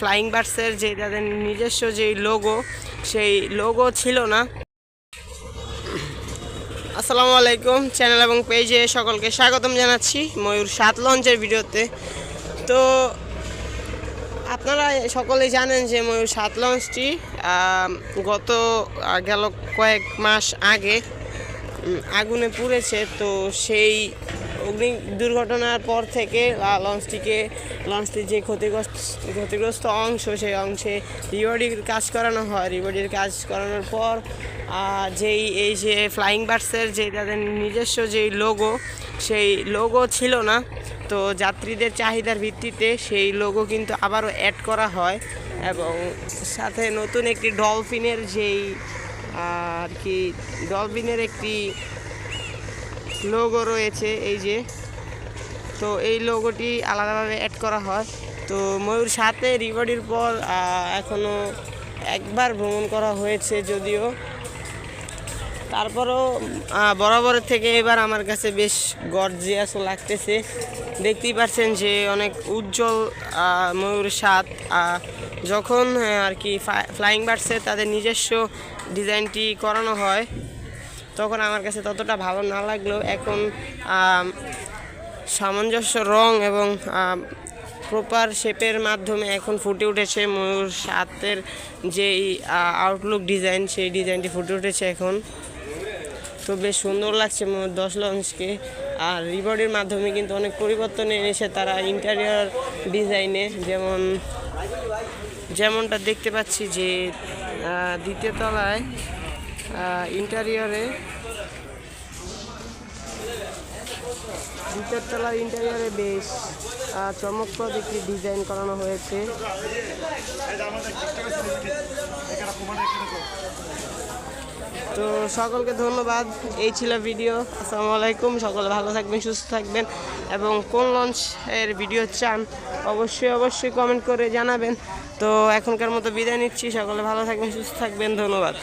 Flying বার্ডসের যে তাদের নিজস্ব যেই লোগো সেই লোগো ছিল না। আসসালামু আলাইকুম চ্যানেল এবং পেজে সকলকে স্বাগতম জানাচ্ছি ময়ূর সাত লঞ্চের ভিডিওতে। তো আপনারা সকলেই জানেন যে ময়ূর সাত লঞ্চটি গত গেল কয়েক মাস আগে আগুনে পুড়েছে। তো সেই অগ্নি দুর্ঘটনার পর থেকে লঞ্চটিকে লঞ্চটির যে ক্ষতিগ্রস্ত ক্ষতিগ্রস্ত অংশ, সেই অংশে রিবডির কাজ করানো হয়। রিবডির কাজ করানোর পর যেই, এই যে ফ্লাইং বার্ডসের যে তাদের নিজস্ব যেই লোগো সেই লোগো ছিল না। তো যাত্রীদের চাহিদার ভিত্তিতে সেই লোগো কিন্তু আবারও অ্যাড করা হয় এবং সাথে নতুন একটি ডলফিনের যেই আর কি ডলফিনের একটি লোগো রয়েছে এই যে। তো এই লোগোটি আলাদাভাবে অ্যাড করা হয়। তো ময়ূর সাথে রিবডির পর এখনও একবার ভ্রমণ করা হয়েছে যদিও। তারপরও বরাবরের থেকে এবার আমার কাছে বেশ গর্জিয়াস লাগতেছে। দেখতেই পাচ্ছেন যে অনেক উজ্জ্বল ময়ূর স্বাদ যখন আর কি ফ্লাইং বার্ডসে তাদের নিজস্ব ডিজাইনটি করানো হয় তখন আমার কাছে ততটা ভালো না লাগলেও এখন সামঞ্জস্য রং এবং প্রপার শেপের মাধ্যমে এখন ফুটে উঠেছে ময়ূর সাতের যেই আউটলুক ডিজাইন সেই ডিজাইনটি ফুটে উঠেছে এখন। তো বেশ সুন্দর লাগছে ময়ূর দশ লঞ্চকে আর রিবডির মাধ্যমে কিন্তু অনেক পরিবর্তন এনেছে তারা ইন্টারিয়র ডিজাইনে যেমন, যেমনটা দেখতে পাচ্ছি যে দ্বিতীয় তলায় ইন্টারিয়রে দ্বিতীয় তলার ইন্টারিয়রে বেশ চমকপ্রদ একটি ডিজাইন করানো হয়েছে। তো সকলকে ধন্যবাদ, এই ছিল ভিডিও আসসালামু আলাইকুম, সকলে ভালো থাকবেন, সুস্থ থাকবেন, এবং কোন লঞ্চ এর ভিডিও চান, অবশ্যই অবশ্যই কমেন্ট করে জানাবেন। তো এখনকার মতো বিদায় নিচ্ছি, সকলে ভালো থাকবেন, সুস্থ থাকবেন, ধন্যবাদ।